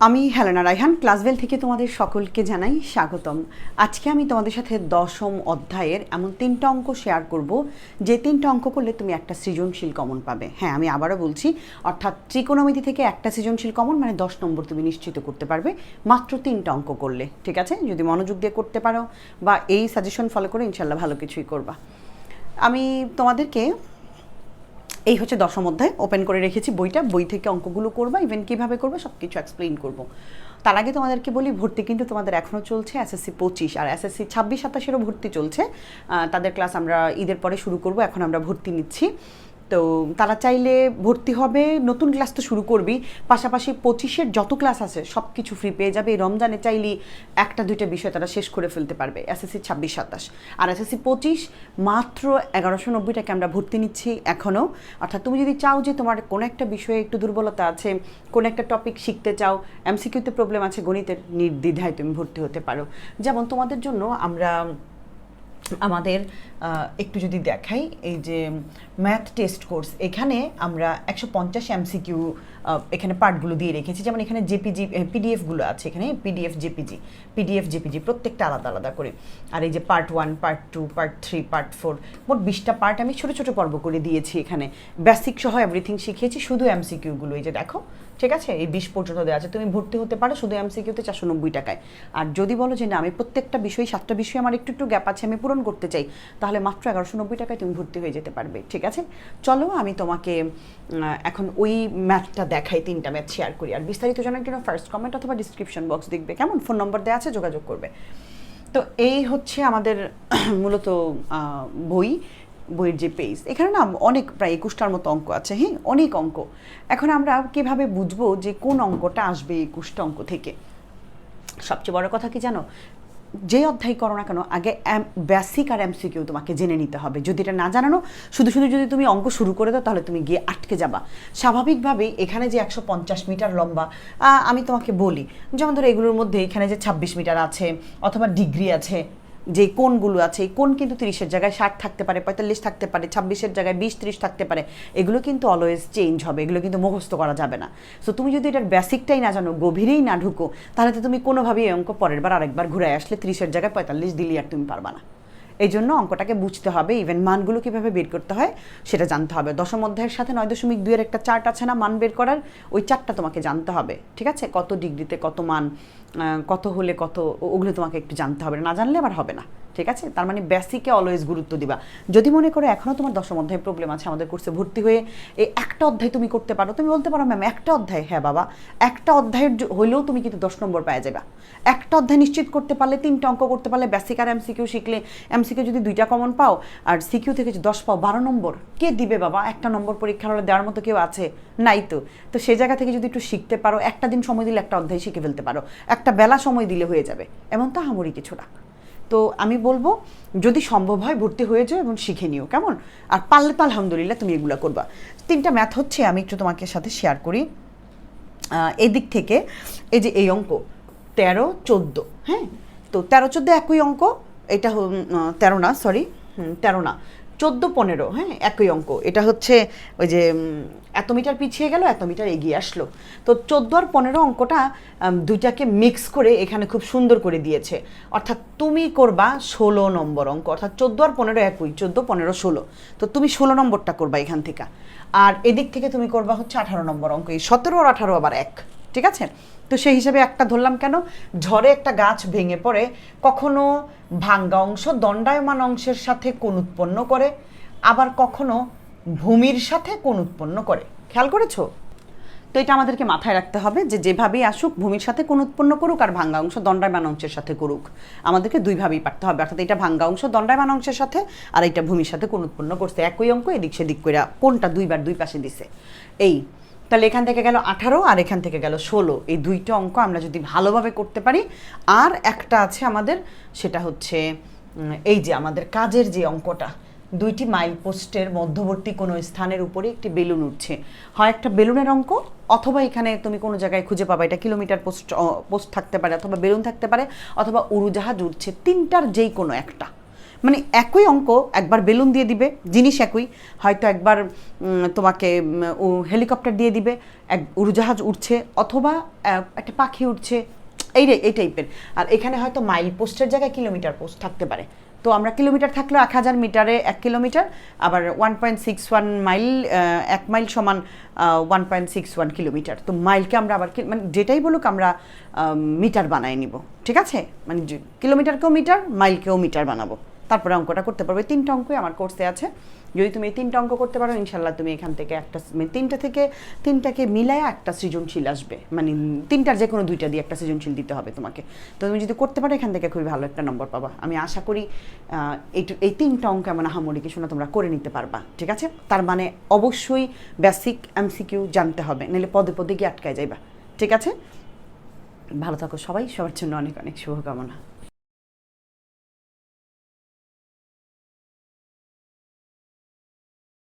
আমি হেলেনা রাইহান ক্লাসভেল থেকে তোমাদের সকলকে জানাই স্বাগতম। আজকে আমি তোমাদের সাথে দশম অধ্যায়ের এমন তিনটা অঙ্ক শেয়ার করব। যে তিনটা অঙ্ক করলে তুমি একটা সৃজনশীল কমন পাবে। হ্যাঁ আমি আবারও বলছি, অর্থাৎ ত্রিকোণমিতি থেকে একটা সৃজনশীল কমন মানে দশ নম্বর তুমি নিশ্চিত করতে পারবে। মাত্র তিনটা অঙ্ক করলে, ঠিক আছে? যদি মনোযোগ দিয়ে করতে পারো বা এই সাজেশন ফলো করে ইনশাল্লাহ ভালো কিছুই করবা। আমি তোমাদেরকে এই হচ্ছে দশম অধ্যায়। ওপেন করে রেখেছি বইটা, বই থেকে অঙ্কগুলো করবা ইভেন কীভাবে করব সব কিছু এক্সপ্লেন করব। তার আগে তোমাদেরকে বলি, ভর্তি কিন্তু তোমাদের এখনও চলছে এসএসসি পঁচিশ, আর এসএসসি ছাব্বিশ, সাতাশেরও ভর্তি চলছে। তাদের ক্লাস আমরা ঈদের পরে শুরু করব, এখন আমরা ভর্তি নিচ্ছি। তো তারা চাইলে ভর্তি হবে, নতুন ক্লাস তো শুরু করবি, পাশাপাশি পঁচিশের যত ক্লাস আছে সব কিছু ফ্রি পেয়ে যাবে। রমজানে চাইলেই একটা, দুইটা বিষয় তারা শেষ করে ফেলতে পারবে এসএসসি ছাব্বিশ, সাতাশ। আর এসএসসি পঁচিশ, মাত্র এগারোশো নব্বই টাকা আমরা ভর্তি নিচ্ছি এখনও অর্থাৎ তুমি যদি চাও যে তোমার কোনো একটা বিষয়ে একটু দুর্বলতা আছে, কোনো একটা টপিক শিখতে চাও এমসিকিউতে প্রবলেম আছে, গণিতের নির্দ্বিধায় তুমি ভর্তি হতে পারো। যেমন তোমাদের জন্য আমরা আমাদের একটু যদি দেখাই এই যে ম্যাথ টেস্ট কোর্স এখানে আমরা একশো পঞ্চাশ এমসিকিউ এখানে পার্টগুলো দিয়ে রেখেছি। যেমন এখানে জেপিজি পিডিএফগুলো আছে এখানে, পিডিএফ, জেপিজি পিডিএফ, জেপিজি, প্রত্যেকটা আলাদা আলাদা করে। আর এই যে part one, part two, part three, part four, মোট বিশটা পার্ট আমি ছোটো ছোটো পর্ব করে দিয়েছি এখানে। বেসিক সহ এভরিথিং শিখিয়েছি, শুধু এমসিকিউগুলো এই যে দেখো, ঠিক আছে? এই বিশ পর্যন্ত দেওয়া আছে। তুমি ভর্তি হতে পারো শুধু এমসিকিউতে চারশো নব্বই টাকায়। আর যদি বলো যে না, আমি প্রত্যেকটা বিষয়, সাতটা বিষয় আমার একটু একটু গ্যাপ আছে, আমি পূরণ করতে চাই, তাহলে মাত্র এগারোশো নব্বই টাকায় তুমি ভর্তি হয়ে যেতে পারবে। ঠিক আছে? চলো আমি তোমাকে এখন ওই ম্যাথটা দেখাই তিনটা ম্যাচ শেয়ার করি। আর বিস্তারিত জানার জন্য ফার্স্ট কমেন্ট অথবা ডিসক্রিপশন বক্স দেখবে। কেমন? ফোন নম্বর দেওয়া আছে, যোগাযোগ করবে। তো এই হচ্ছে আমাদের মূলত বই, বইয়ের যে পেজ এখানে না অনেক প্রায় একুশটার মতো অঙ্ক আছে হ্যাঁ? অনেক অঙ্ক। এখন আমরা কীভাবে বুঝব যে কোন অঙ্কটা আসবে একুশটা অঙ্ক থেকে? সবচেয়ে বড় কথা কি জানো? যে অধ্যায় করো না কেন, আগে বেসিক আর এমসিকিউ তোমাকে জেনে নিতে হবে। যদি এটা না জানানো, শুধু শুধু যদি তুমি অঙ্ক শুরু করে দাও, তাহলে তুমি গিয়ে আটকে যাবা। স্বাভাবিকভাবেই এখানে যে একশো পঞ্চাশ মিটার লম্বা আমি তোমাকে বলি, যেমন ধরো এগুলোর মধ্যে এখানে যে ছাব্বিশ মিটার আছে, অথবা ডিগ্রি আছে যে কোনগুলো আছে কোন কিন্তু তিরিশের জায়গায় ষাট থাকতে পারে, পঁয়তাল্লিশ থাকতে পারে, ছাব্বিশের জায়গায় বিশ, ত্রিশ থাকতে পারে। এগুলো কিন্তু অলওয়েজ চেঞ্জ হবে, এগুলো কিন্তু মুখস্থ করা যাবে না। সো তুমি যদি এটার বেসিকটাই না জানো, গভীরেই না ঢুকো, তাহলে তো তুমি কোনোভাবেই অঙ্ক পরের বার আরেকবার ঘুরে আসলে ত্রিশের জায়গায় পঁয়তাল্লিশ দিলি আর তুমি পারবা না। এই জন্য অঙ্কটাকে বুঝতে হবে ইভেন মানগুলো কীভাবে বের করতে হয় সেটা জানতে হবে। দশম অধ্যায়ের সাথে নয় দশমিক দুইয়ের একটা চার্ট আছে না, মান বের করার, ওই চার্টটা তোমাকে জানতে হবে, ঠিক আছে? কত ডিগ্রিতে কত মান কত হলে কত ওগুলো তোমাকে একটু জানতে হবে, না জানলে আবার হবে না। ঠিক আছে? তার মানে বেসিকে অলওয়েজ গুরুত্ব দিবা। যদি মনে করো এখনও তোমার দশম অধ্যায়ে প্রবলেম আছে, আমাদের কোর্সে ভর্তি হয়ে এই একটা অধ্যায় তুমি করতে পারো। তুমি বলতে পারো ম্যাম একটা অধ্যায় হ্যাঁ বাবা, একটা অধ্যায়ের হইলেও তুমি কিন্তু দশ নম্বর পাওয়া যাবে একটা অধ্যায় নিশ্চিত করতে পারলে, তিনটা অঙ্ক করতে পারলে বেসিক আর এমসিকিউ শিখলে এমসিকিউ যদি দুইটা কমন পাও, আর সিকিউ থেকে যদি দশ পাও, বারো নম্বর, কে দিবে বাবা? একটা নম্বর পরীক্ষার হলে দেওয়ার মতো কেউ আছে? নাই তো। তো সে জায়গা থেকে যদি একটু শিখতে পারো, একটা দিন সময় দিলে একটা অধ্যায় শিখে ফেলতে পারো। একটা বেলা সময় দিলে হয়ে যাবে। এমন তো হামরি কিছু না তো আমি বলব, যদি সম্ভব হয় ভর্তি হয়ে যাও এবং শিখে নিও, কেমন? আর পারলে তো আলহামদুলিল্লাহ তুমি এগুলো করবা। তিনটা ম্যাথ হচ্ছে, আমি একটু তোমাকে সাথে শেয়ার করি। এদিক থেকে, এই যে এই অঙ্ক, তেরো, চোদ্দ হ্যাঁ? তো তেরো, চোদ্দ একই অঙ্ক, এটা তেরো না সরি তেরো না। চোদ্দ পনেরো হ্যাঁ একই অঙ্ক। এটা হচ্ছে ওই যে এত মিটার পিছিয়ে গেল, এত মিটার এগিয়ে আসলো। তো চোদ্দ আর পনেরো অঙ্কটা দুইটাকে মিক্স করে এখানে খুব সুন্দর করে দিয়েছে। অর্থাৎ তুমি করবা ষোলো নম্বর অঙ্ক, অর্থাৎ চোদ্দ আর পনেরো একই, চোদ্দ, পনেরো, ষোলো। তো তুমি ষোলো নম্বরটা করবা এখান থেকে। আর এদিক থেকে তুমি করবা হচ্ছে আঠারো নম্বর অঙ্ক, এই সতেরো আর আঠারো আবার এক। ঠিক আছে? তো সেই হিসাবে একটা ধরলাম কেন? ঝড়ে একটা গাছ ভেঙে পড়ে, কখনো ভাঙ্গা অংশ দণ্ডায়মান অংশের সাথে কোন উৎপন্ন করে, আবার কখনো ভূমির সাথে কোন উৎপন্ন করে। খেয়াল করেছ? তো এটা আমাদেরকে মাথায় রাখতে হবে যে যেভাবেই আসুক, ভূমির সাথে কোন উৎপন্ন করুক আর ভাঙ্গা অংশ দণ্ডায়মান অংশের সাথে করুক। আমাদেরকে দুইভাবেই পারতে হবে, অর্থাৎ এটা ভাঙ্গা অংশ দণ্ডায়মান অংশের সাথে আর এটা ভূমির সাথে কোন উৎপন্ন করছে। একই অঙ্ক এদিক সেদিক করে কোনটা দুইবার দুই পাশে দিছে। এই তাহলে এখান থেকে গেল আঠারো আর এখান থেকে গেল ষোলো। এই দুইটা অঙ্ক আমরা যদি ভালোভাবে করতে পারি, আর একটা আছে আমাদের, সেটা হচ্ছে এই যে আমাদের কাজের যে অঙ্কটা, দুইটি মাইল পোস্টের মধ্যবর্তী কোনো স্থানের উপরে একটি বেলুন উঠছে। হয় একটা বেলুনের অঙ্ক, অথবা এখানে তুমি কোনো জায়গায় খুঁজে পাবা, এটা কিলোমিটার পোস্ট পোস্ট থাকতে পারে, অথবা বেলুন থাকতে পারে, অথবা উড়োজাহাজ উঠছে, তিনটার যেই কোনো একটা। মানে একই অঙ্ক, একবার বেলুন দিয়ে দিবে, জিনিস একই। হয়তো একবার তোমাকে হেলিকপ্টার দিয়ে দিবে, এক উড়োজাহাজ উঠছে অথবা একটা পাখি উঠছে এই এই টাইপের। আর এখানে হয়তো মাইল পোস্টের জায়গায় কিলোমিটার পোস্ট থাকতে পারে। তো আমরা কিলোমিটার থাকলেও এক হাজার মিটারে এক কিলোমিটার, আবার one point six one mile এক মাইল সমান one point six one kilometre. তো মাইলকে আমরা আবার মানে যেটাই বলুক আমরা মিটার বানায় নিব। ঠিক আছে? মানে কিলোমিটারকেও মিটার, মাইলকেও মিটার বানাবো। তারপরে অঙ্কটা করতে পারবে। তিনটা অঙ্কই আমার কোর্সে আছে। যদি তুমি এই তিনটা অঙ্ক করতে পারো ইনশাল্লাহ তুমি এখান থেকে একটা মানে তিনটা থেকে, তিনটাকে মিলায় একটা সৃজনশীল আসবে। মানে তিনটার যে কোনো দুইটা দিয়ে একটা সৃজনশীল দিতে হবে তোমাকে। তো তুমি যদি করতে পারো, এখান থেকে খুবই ভালো একটা নম্বর পাবা। আমি আশা করি এই এই তিনটা অঙ্ক এমন আহামরি কিছু না, তোমরা করে নিতে পারবা। ঠিক আছে? তার মানে অবশ্যই বেসিক এমসিকিউ জানতে হবে, নাহলে পদে পদে গিয়ে আটকায় যাইবা। ঠিক আছে? ভালো থাকো সবাই। সবার জন্য অনেক অনেক শুভকামনা।